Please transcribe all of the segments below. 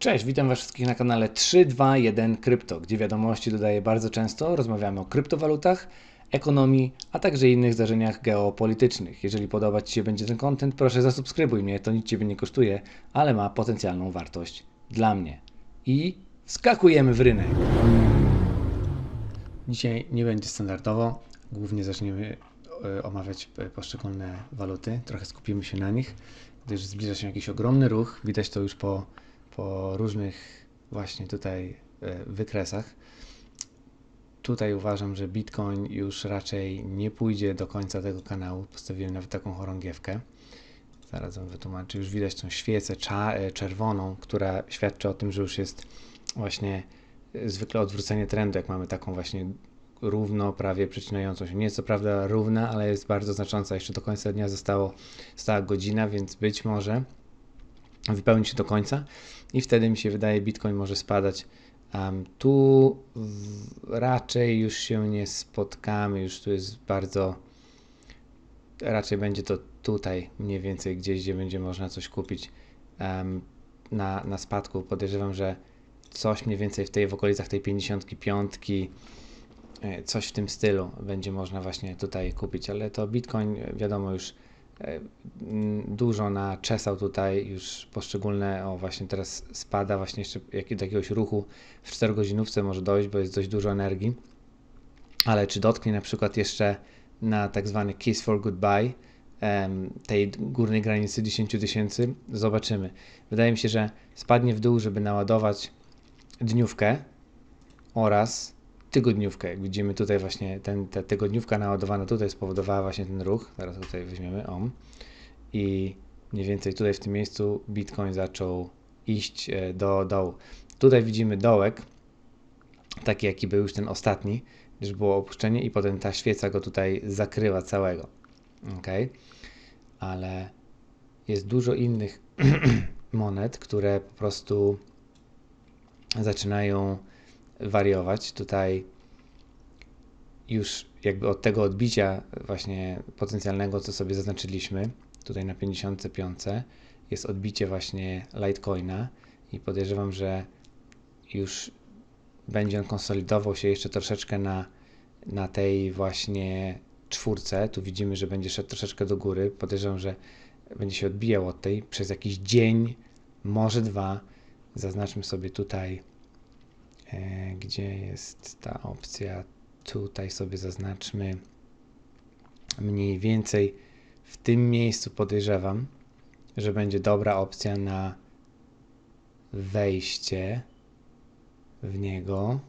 Cześć, witam Was wszystkich na kanale 321 Krypto, gdzie wiadomości dodaję bardzo często. Rozmawiamy o kryptowalutach, ekonomii, a także innych zdarzeniach geopolitycznych. Jeżeli podobać Ci się będzie ten content, proszę zasubskrybuj mnie, to nic Ciebie nie kosztuje, ale ma potencjalną wartość dla mnie. I skakujemy w rynek. Dzisiaj nie będzie standardowo, głównie zaczniemy e, omawiać e, poszczególne waluty, trochę skupimy się na nich, gdyż zbliża się jakiś ogromny ruch, widać to już po, po różnych właśnie tutaj e, wykresach. Tutaj uważam, że Bitcoin już raczej nie pójdzie do końca tego kanału, postawiłem nawet taką chorągiewkę. Zaraz wam wytłumaczę, już widać tą świecę e, czerwoną, która świadczy o tym, że już jest właśnie e, zwykle odwrócenie trendu, jak mamy taką właśnie równo, prawie przecinającą się. Nie jest co prawda równa, ale jest bardzo znacząca. Jeszcze do końca dnia zostało, została godzina, więc być może wypełni się do końca i wtedy mi się wydaje, Bitcoin może spadać. Um, tu raczej już się nie spotkamy, już tu jest bardzo. Raczej będzie to tutaj, mniej więcej gdzieś, gdzie będzie można coś kupić um, na, na spadku. Podejrzewam, że coś mniej więcej w tej w okolicach tej 55 e, coś w tym stylu będzie można właśnie tutaj kupić, ale to Bitcoin wiadomo już dużo naczesał tutaj już poszczególne, o właśnie teraz spada właśnie jeszcze jak, do jakiegoś ruchu w 4 godzinówce może dojść, bo jest dość dużo energii, ale czy dotknie na przykład jeszcze na tak zwany kiss for goodbye tej górnej granicy 10 tysięcy, zobaczymy. Wydaje mi się, że spadnie w dół, żeby naładować dniówkę oraz tygodniówkę. Jak widzimy tutaj właśnie ten, ta tygodniówka naładowana tutaj spowodowała właśnie ten ruch. Zaraz tutaj weźmiemy OM i mniej więcej tutaj w tym miejscu Bitcoin zaczął iść e, do dołu. Tutaj widzimy dołek, taki jaki był już ten ostatni, gdyż było opuszczenie i potem ta świeca go tutaj zakryła całego. Ok, ale jest dużo innych monet, które po prostu zaczynają wariować. Tutaj już jakby od tego odbicia właśnie potencjalnego, co sobie zaznaczyliśmy, tutaj na 55 jest odbicie właśnie Litecoina i podejrzewam, że już będzie on konsolidował się jeszcze troszeczkę na, na tej właśnie czwórce. Tu widzimy, że będzie szedł troszeczkę do góry. Podejrzewam, że będzie się odbijał od tej przez jakiś dzień, może dwa. Zaznaczmy sobie tutaj, gdzie jest ta opcja. Tutaj sobie zaznaczmy mniej więcej w tym miejscu podejrzewam, że będzie dobra opcja na wejście w niego.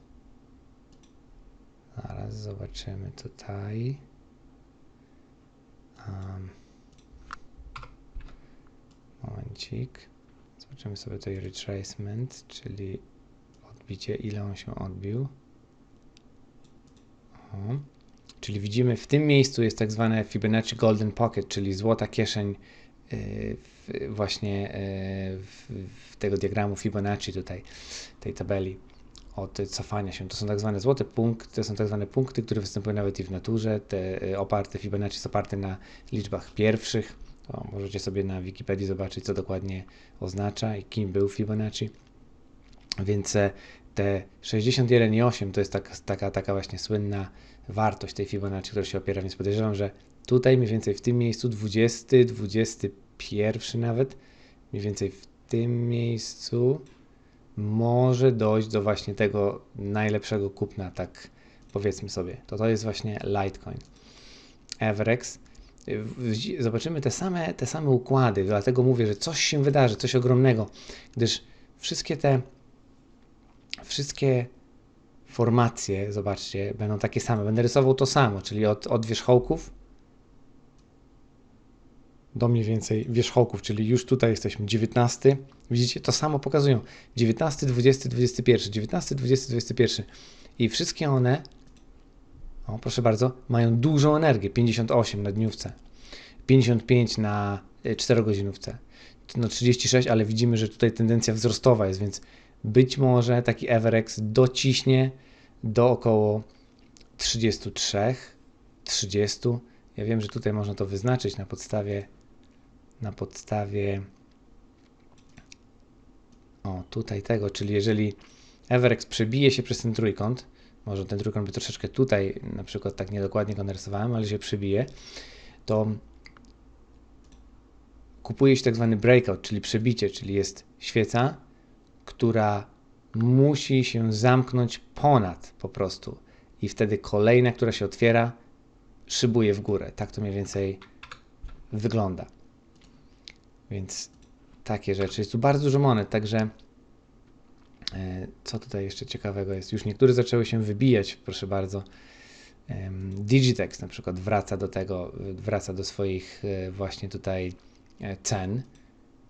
Zaraz zobaczymy tutaj. Um, momencik. Zobaczymy sobie tutaj retracement, czyli odbicie, ile on się odbił. Czyli widzimy w tym miejscu jest tak zwane Fibonacci Golden Pocket, czyli złota kieszeń w, właśnie yy, w, w tego diagramu Fibonacci tutaj, tej tabeli od cofania się. To są tak zwane złote punkty, to są tak zwane punkty, które występują nawet i w naturze. Te y, oparte Fibonacci są oparte na liczbach pierwszych. To możecie sobie na Wikipedii zobaczyć, co dokładnie oznacza i kim był Fibonacci. Więc e, te 61,8 to jest taka, taka, taka właśnie słynna wartość tej Fibonacci, która się opiera, więc podejrzewam, że tutaj mniej więcej w tym miejscu 20, 21 nawet, mniej więcej w tym miejscu może dojść do właśnie tego najlepszego kupna, tak powiedzmy sobie. To to jest właśnie Litecoin. Everex. Zobaczymy te same, te same układy, dlatego mówię, że coś się wydarzy, coś ogromnego, gdyż wszystkie te wszystkie formacje, zobaczcie, będą takie same. Będę rysował to samo, czyli od, od wierzchołków do mniej więcej wierzchołków, czyli już tutaj jesteśmy 19. Widzicie, to samo pokazują. 19, 20, 21, 19, 20, 21. I wszystkie one, o proszę bardzo, mają dużą energię. 58 na dniówce, 55 na 4 godzinówce, no 36, ale widzimy, że tutaj tendencja wzrostowa jest, więc być może taki Everex dociśnie do około 33, 30. Ja wiem, że tutaj można to wyznaczyć na podstawie na podstawie o tutaj tego, czyli jeżeli Everex przebije się przez ten trójkąt, może ten trójkąt by troszeczkę tutaj na przykład tak niedokładnie go narysowałem, ale się przebije, to kupuje się tak zwany breakout, czyli przebicie, czyli jest świeca, która musi się zamknąć ponad po prostu i wtedy kolejna, która się otwiera, szybuje w górę. Tak to mniej więcej wygląda. Więc takie rzeczy. Jest tu bardzo dużo monet, także e, co tutaj jeszcze ciekawego jest? Już niektóre zaczęły się wybijać, proszę bardzo. Digitex na przykład wraca do tego, wraca do swoich e, właśnie tutaj e, cen.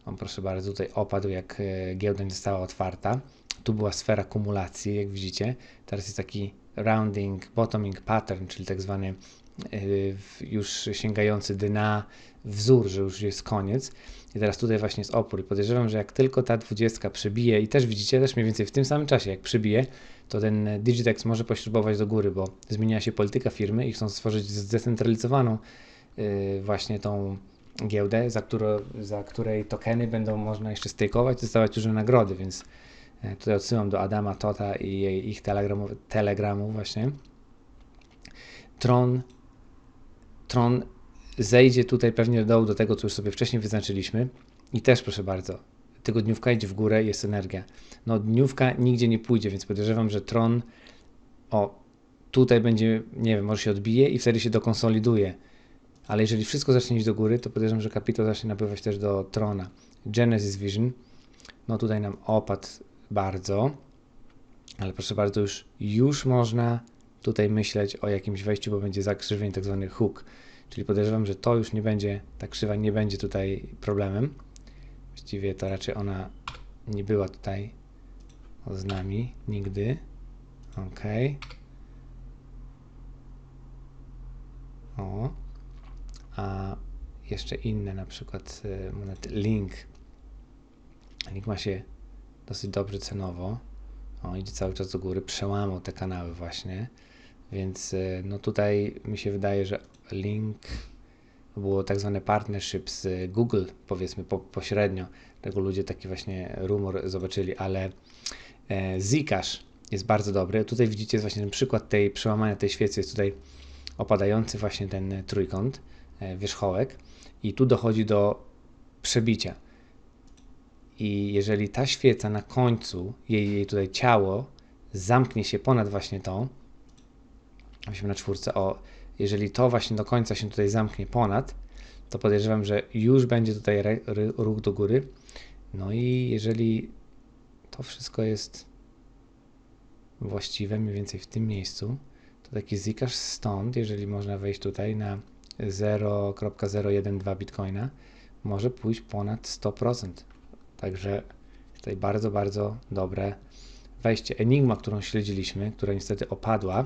On proszę bardzo tutaj opadł jak giełda nie została otwarta. Tu była sfera kumulacji, jak widzicie. Teraz jest taki rounding, bottoming pattern, czyli tak zwany już sięgający dna wzór, że już jest koniec. I teraz tutaj właśnie jest opór. I podejrzewam, że jak tylko ta dwudziestka przebije, i też widzicie, też mniej więcej w tym samym czasie, jak przebije, to ten Digitex może pośrubować do góry, bo zmienia się polityka firmy i chcą stworzyć zdecentralizowaną yy, właśnie tą giełdę, za, którą, za której tokeny będą można jeszcze stykować, dostawać różne nagrody, więc yy, tutaj odsyłam do Adama Tota i ich telegramu, telegramu właśnie. Tron, Tron zejdzie tutaj pewnie do dołu do tego, co już sobie wcześniej wyznaczyliśmy. I też proszę bardzo, tygodniówka idzie w górę, jest energia. No dniówka nigdzie nie pójdzie, więc podejrzewam, że Tron o tutaj będzie, nie wiem, może się odbije i wtedy się dokonsoliduje. Ale jeżeli wszystko zacznie iść do góry, to podejrzewam, że kapitał zacznie napływać też do Trona. Genesis Vision, no tutaj nam opadł bardzo, ale proszę bardzo, już, już można tutaj myśleć o jakimś wejściu, bo będzie zakrzywień, tak zwany hook. Czyli podejrzewam, że to już nie będzie, ta krzywa nie będzie tutaj problemem. Właściwie to raczej ona nie była tutaj z nami nigdy. Ok. O. A jeszcze inne, na przykład y, monety Link. Link ma się dosyć dobrze cenowo. O, idzie cały czas do góry, przełamał te kanały właśnie. Więc y, no tutaj mi się wydaje, że link było tak zwane partnership z Google, powiedzmy po, pośrednio. Tego ludzie taki właśnie rumor zobaczyli, ale e, jest bardzo dobry. Tutaj widzicie właśnie ten przykład tej przełamania tej świecy, jest tutaj opadający właśnie ten trójkąt, wierzchołek i tu dochodzi do przebicia. I jeżeli ta świeca na końcu, jej, jej tutaj ciało zamknie się ponad właśnie tą, Weźmy na czwórce. O, jeżeli to właśnie do końca się tutaj zamknie ponad, to podejrzewam, że już będzie tutaj ruch do góry. No i jeżeli to wszystko jest właściwe, mniej więcej w tym miejscu, to taki zikasz stąd, jeżeli można wejść tutaj na 0.012 bitcoina, może pójść ponad 100%. Także tutaj bardzo, bardzo dobre wejście. Enigma, którą śledziliśmy, która niestety opadła,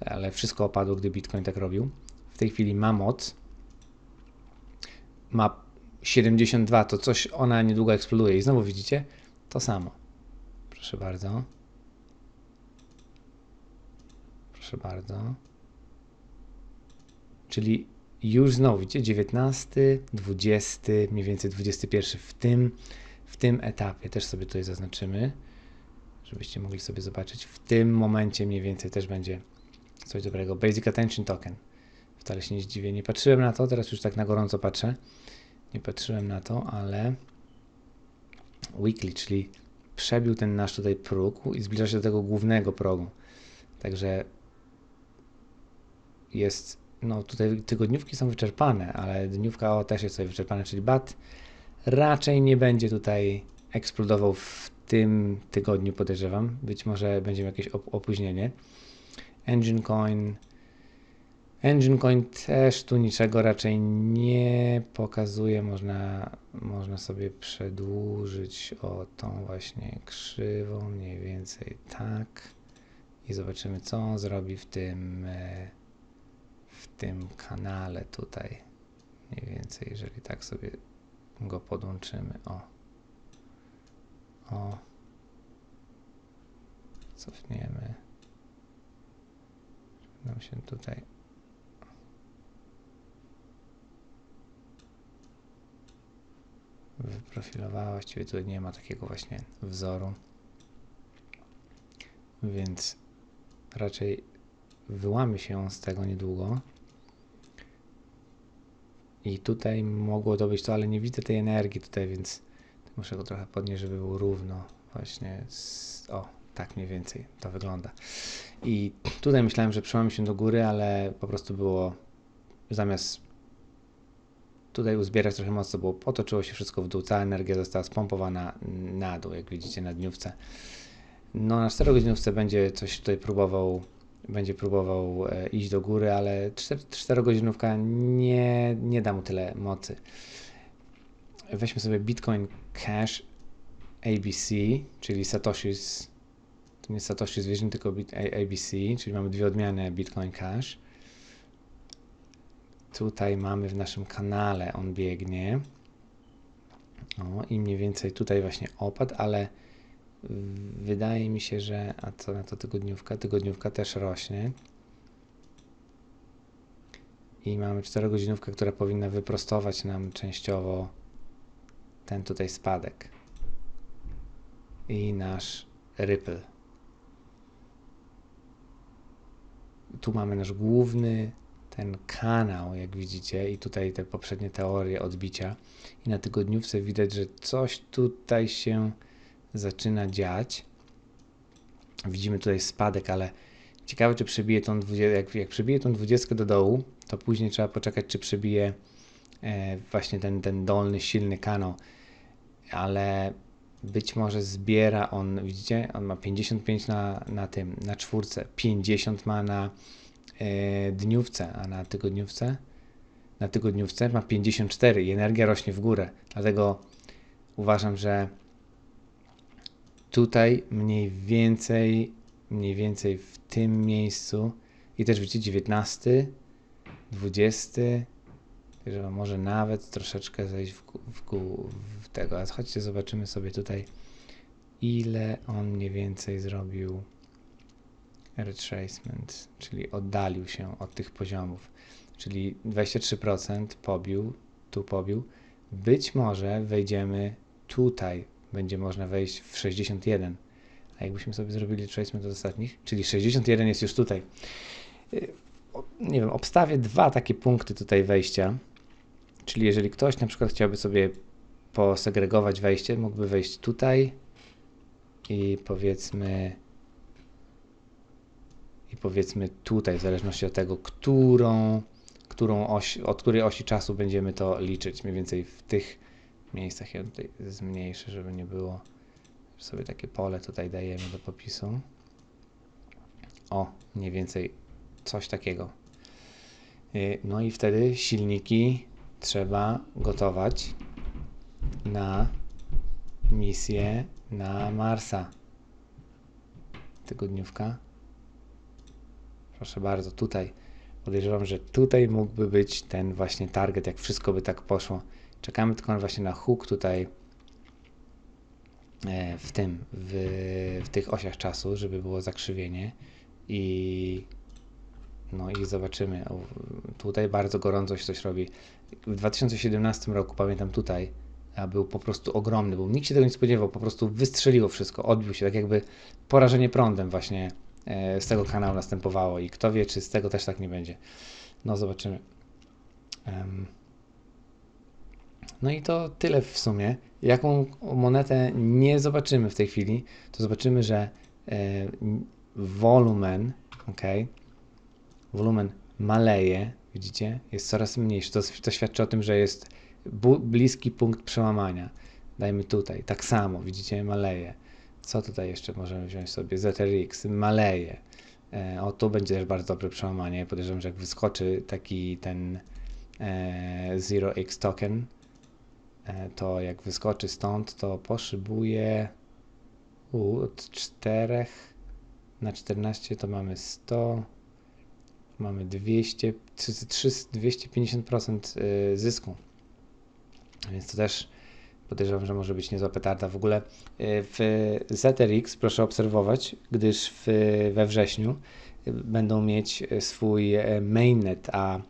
ale wszystko opadło, gdy Bitcoin tak robił. W tej chwili ma moc, ma 72, to coś ona niedługo eksploduje i znowu widzicie to samo. Proszę bardzo. Proszę bardzo. Czyli już znowu widzicie 19, 20, mniej więcej 21 w tym, w tym etapie też sobie tutaj zaznaczymy, żebyście mogli sobie zobaczyć. W tym momencie mniej więcej też będzie coś dobrego. Basic Attention Token. Wcale się nie zdziwię. Nie patrzyłem na to, teraz już tak na gorąco patrzę. Nie patrzyłem na to, ale weekly, czyli przebił ten nasz tutaj próg i zbliża się do tego głównego progu. Także jest, no tutaj tygodniówki są wyczerpane, ale dniówka o też jest tutaj wyczerpana, czyli BAT raczej nie będzie tutaj eksplodował w tym tygodniu, podejrzewam. Być może będzie jakieś opóźnienie. Engine Coin. Engine Coin też tu niczego raczej nie pokazuje. Można, można sobie przedłużyć o tą właśnie krzywą, mniej więcej tak. I zobaczymy, co on zrobi w tym, e, w tym kanale tutaj. Mniej więcej, jeżeli tak sobie go podłączymy. O. O. Cofniemy nam się tutaj wyprofilowała. Właściwie tu nie ma takiego właśnie wzoru. Więc raczej wyłamy się z tego niedługo. I tutaj mogło to być to, ale nie widzę tej energii tutaj, więc muszę go trochę podnieść, żeby było równo. Właśnie, z, o, tak mniej więcej to wygląda. I tutaj myślałem, że przełamy się do góry, ale po prostu było zamiast tutaj uzbierać trochę mocy, bo potoczyło się wszystko w dół, cała energia została spompowana na dół, jak widzicie na dniówce. No na 4 godzinówce będzie coś tutaj próbował, będzie próbował e, iść do góry, ale 4 godzinówka nie, nie da mu tyle mocy. Weźmy sobie Bitcoin Cash ABC, czyli Satoshi's, to nie Satoshi's Vision, tylko ABC, czyli mamy dwie odmiany Bitcoin Cash. Tutaj mamy w naszym kanale, on biegnie. O, i mniej więcej tutaj właśnie opadł, ale wydaje mi się, że. A co na to tygodniówka? Tygodniówka też rośnie. I mamy 4 godzinówkę, która powinna wyprostować nam częściowo ten tutaj spadek. I nasz Ripple. Tu mamy nasz główny ten kanał, jak widzicie, i tutaj te poprzednie teorie odbicia. I na tygodniówce widać, że coś tutaj się zaczyna dziać. Widzimy tutaj spadek, ale ciekawe, czy przebije tą 20, jak, jak przebije tą 20 do dołu, to później trzeba poczekać, czy przebije e, właśnie ten, ten dolny, silny kanał. Ale być może zbiera on, widzicie, on ma 55 na, na tym, na czwórce, 50 ma na e, dniówce, a na tygodniówce, na tygodniówce ma 54 i energia rośnie w górę. Dlatego uważam, że tutaj mniej więcej, mniej więcej w tym miejscu i też widzicie 19, 20, że może nawet troszeczkę zejść w, w, w tego. A chodźcie, zobaczymy sobie tutaj, ile on mniej więcej zrobił retracement, czyli oddalił się od tych poziomów. Czyli 23% pobił, tu pobił. Być może wejdziemy tutaj, będzie można wejść w 61. A jakbyśmy sobie zrobili retracement od ostatnich, czyli 61 jest już tutaj. Y, nie wiem, obstawię dwa takie punkty tutaj wejścia. Czyli jeżeli ktoś na przykład chciałby sobie posegregować wejście, mógłby wejść tutaj i powiedzmy i powiedzmy tutaj, w zależności od tego, którą, którą oś, od której osi czasu będziemy to liczyć, mniej więcej w tych miejscach. Ja tutaj zmniejszę, żeby nie było, sobie takie pole tutaj dajemy do popisu. O, mniej więcej coś takiego. Y, no i wtedy silniki trzeba gotować na misję na Marsa. Tygodniówka. Proszę bardzo, tutaj podejrzewam, że tutaj mógłby być ten właśnie target, jak wszystko by tak poszło. Czekamy tylko właśnie na hook tutaj e, w tym, w, w tych osiach czasu, żeby było zakrzywienie i no i zobaczymy. Tutaj bardzo gorąco się coś robi. W 2017 roku, pamiętam tutaj, był po prostu ogromny, bo nikt się tego nie spodziewał, po prostu wystrzeliło wszystko, odbił się, tak jakby porażenie prądem właśnie E, z tego kanału następowało i kto wie, czy z tego też tak nie będzie. No, zobaczymy. No i to tyle w sumie. Jaką monetę nie zobaczymy w tej chwili, to zobaczymy, że e, wolumen, ok, wolumen maleje, widzicie, jest coraz mniejszy. To, to świadczy o tym, że jest bliski punkt przełamania. Dajmy tutaj, tak samo, widzicie, maleje. Co tutaj jeszcze możemy wziąć sobie? ZRX, maleje. E, o, tu będzie też bardzo dobre przełamanie. Podejrzewam, że jak wyskoczy taki ten e, Zero X token, to jak wyskoczy stąd, to poszybuje od 4 na 14 to mamy 100, mamy 200, 250% zysku. Więc to też podejrzewam, że może być niezła petarda. W ogóle e, w ZRX proszę obserwować, gdyż w, we wrześniu e, będą mieć swój e, mainnet, a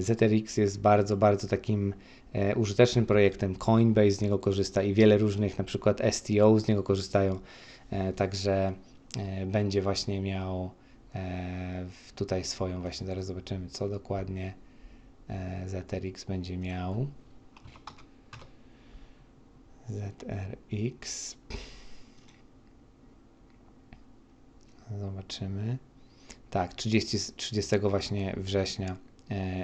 ZRX jest bardzo, bardzo takim e, użytecznym projektem. Coinbase z niego korzysta i wiele różnych, na przykład STO z niego korzystają. E, Także e, będzie właśnie miał e, tutaj swoją, właśnie zaraz zobaczymy, co dokładnie e, ZRX będzie miał. ZRX. Zobaczymy. Tak, 30, 30 właśnie września e,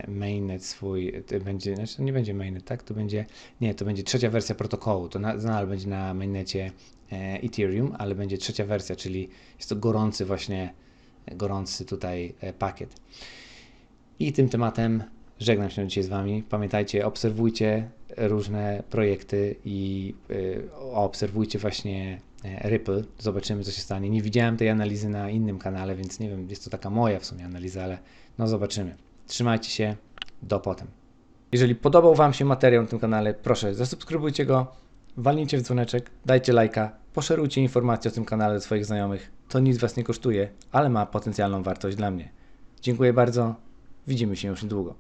mainnet swój będzie, znaczy to nie będzie mainnet, tak? To będzie, nie, to będzie trzecia wersja protokołu. To na, nadal będzie na mainnecie e, Ethereum, ale będzie trzecia wersja, czyli jest to gorący właśnie, gorący tutaj e, pakiet. I tym tematem żegnam się dzisiaj z Wami. Pamiętajcie, obserwujcie różne projekty i obserwujcie właśnie e, Ripple. Zobaczymy, co się stanie. Nie widziałem tej analizy na innym kanale, więc nie wiem, jest to taka moja w sumie analiza, ale no zobaczymy. Trzymajcie się, do potem. Jeżeli podobał Wam się materiał na tym kanale, proszę zasubskrybujcie go, walnijcie w dzwoneczek, dajcie lajka, poszerujcie informacje o tym kanale do swoich znajomych. To nic Was nie kosztuje, ale ma potencjalną wartość dla mnie. Dziękuję bardzo. Widzimy się już niedługo.